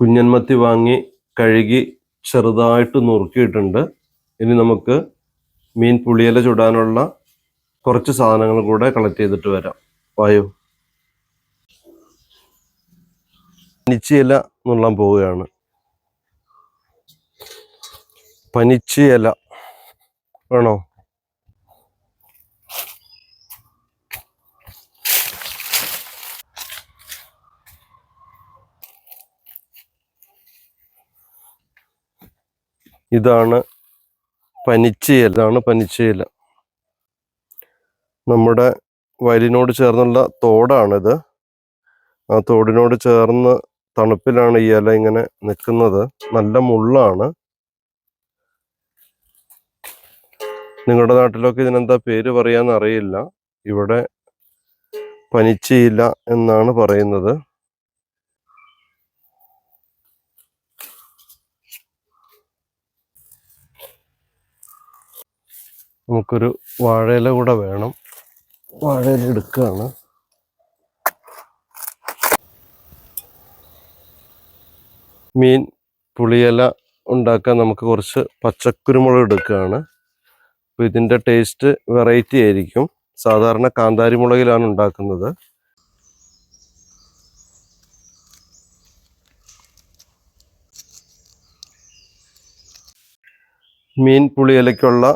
കുഞ്ഞൻമത്തി വാങ്ങി കഴുകി ചെറുതായിട്ട് നുറുക്കിയിട്ടുണ്ട്. ഇനി നമുക്ക് മീൻ പുളിയില ചുടാനുള്ള കുറച്ച് സാധനങ്ങൾ കൂടെ കളക്ട് ചെയ്തിട്ട് വരാം. വായു. പനിച്ചില നുള്ളാൻ പോവുകയാണ്. പനിച്ചില വേണോ ഇതാണ് പനിച്ചയില ഇതാണ് പനിച്ചയില നമ്മുടെ വയലിനോട് ചേർന്നുള്ള തോടാണിത്. ആ തോടിനോട് ചേർന്ന് തണുപ്പിലാണ് ഈ ഇല ഇങ്ങനെ നിൽക്കുന്നത്. നല്ല മുള്ളാണ്. നിങ്ങളുടെ നാട്ടിലൊക്കെ ഇതിനെന്താ പേര് പറയാന്നറിയില്ല ഇവിടെ പനിച്ചയില എന്നാണ് പറയുന്നത്. നമുക്കൊരു വാഴയില കൂടെ വേണം. വാഴയില എടുക്കുകയാണ് മീൻ പുളിയില ഉണ്ടാക്കാൻ നമുക്ക് കുറച്ച് പച്ചക്കുരുമുളക് എടുക്കുകയാണ് അപ്പോൾ ഇതിന്റെ ടേസ്റ്റ് വെറൈറ്റി ആയിരിക്കും. സാധാരണ കാന്താരി മുളകിലാണ് ഉണ്ടാക്കുന്നത്. മീൻ പുളിയിലയ്ക്കുള്ള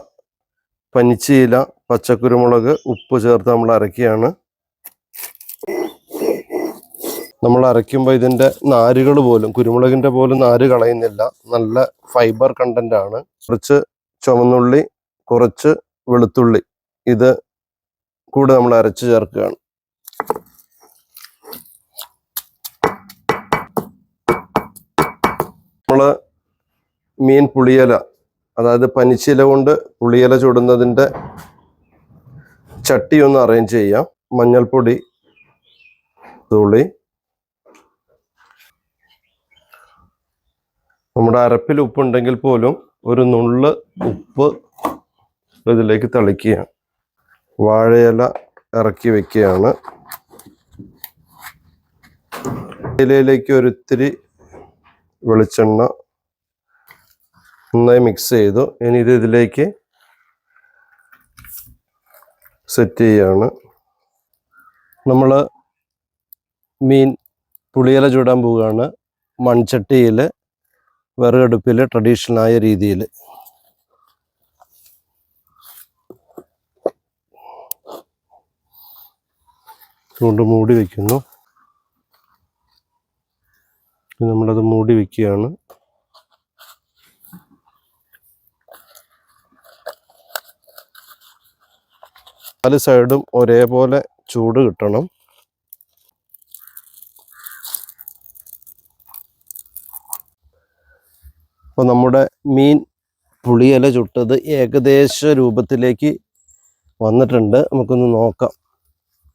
പനിച്ചയില പച്ചക്കുരുമുളക് ഉപ്പ് ചേർത്ത് നമ്മൾ അരക്കുകയാണ് നമ്മൾ അരയ്ക്കുമ്പോൾ ഇതിന്റെ നാരുകൾ പോലും കുരുമുളകിന്റെ പോലും നാര് കളയുന്നില്ല. നല്ല ഫൈബർ കണ്ടന്റ് ആണ്. കുറച്ച് ചുവന്നുള്ളി കുറച്ച് വെളുത്തുള്ളി ഇത് കൂടെ നമ്മൾ അരച്ച് ചേർക്കുകയാണ്. നമ്മൾ മീൻ പുളിയില അതായത് പനിച്ചില കൊണ്ട് പുളിയില ചുടുന്നതിന്റെ ചട്ടി ഒന്ന് അറേഞ്ച് ചെയ്യാം. മഞ്ഞൾപ്പൊടി തുള്ളി നമ്മുടെ അരപ്പിൽ ഉപ്പുണ്ടെങ്കിൽ പോലും ഒരു നുള്ള് ഉപ്പ് ഇതിലേക്ക് തളിക്കുക വാഴയില ഇറക്കി വെക്കുകയാണ്. ഇലയിലേക്ക് ഒരിത്തിരി വെളിച്ചെണ്ണ നന്നായി മിക്സ് ചെയ്തു. ഇനി ഇത് ഇതിലേക്ക് സെറ്റ് ചെയ്യാണ്. നമ്മൾ മീൻ പുളിയില ചൂടാൻ പോവുകയാണ്. മൺചട്ടിയിൽ വിറകടുപ്പിൽ ട്രഡീഷണലായ രീതിയിൽ കൊണ്ട് മൂടി വയ്ക്കുന്നു നമ്മളത് മൂടി വെക്കുകയാണ്. നാല് സൈഡും ഒരേപോലെ ചൂട് കിട്ടണം. അപ്പോൾ നമ്മുടെ മീൻ പുളിയില ചുട്ടത് ഏകദേശ രൂപത്തിലേക്ക് വന്നിട്ടുണ്ട്. നമുക്കൊന്ന് നോക്കാം.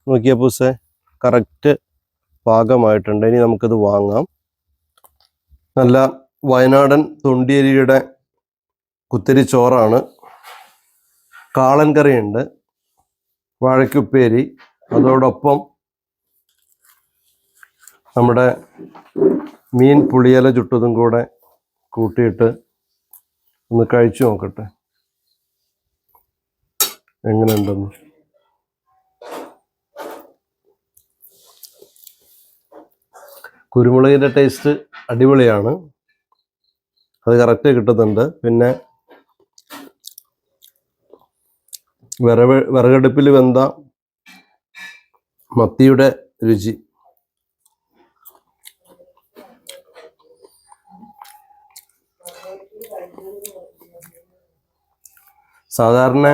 നോക്കിയ പൂസേ കറക്റ്റ് പാകമായിട്ടുണ്ട്. ഇനി നമുക്കത് വാങ്ങാം. നല്ല വയനാടൻ തൊണ്ടിയരിയുടെ കുത്തിരി ചോറാണ്. കാളൻ കറിയുണ്ട്. വാഴയ്ക്കുപ്പേരി അതോടൊപ്പം നമ്മുടെ മീൻ പുളിയില ചുട്ടതും കൂടെ കൂട്ടിയിട്ട് ഒന്ന് കഴിച്ചു നോക്കട്ടെ. എങ്ങനെയുണ്ടെന്ന്? കുരുമുളകിന്റെ ടേസ്റ്റ് അടിപൊളിയാണ്. അത് കറക്റ്റ് കിട്ടുന്നുണ്ട്. പിന്നെ വിറവ് വിറകടുപ്പിൽ വെന്ത മത്തിയുടെ രുചി. സാധാരണ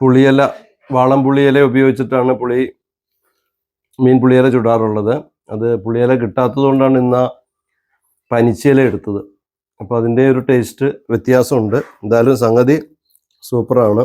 പുളിയില വാളം പുളിയില ഉപയോഗിച്ചിട്ടാണ് പുളി മീൻ പുളിയില ചുടാറുള്ളത്. അത് പുളിയില കിട്ടാത്തത് കൊണ്ടാണ് ഇന്ന് പനിച്ചില എടുത്തത്. അപ്പോൾ അതിന്റെ ഒരു ടേസ്റ്റ് വ്യത്യാസമുണ്ട്. എന്തായാലും സംഗതി സൂപ്പറാണ്.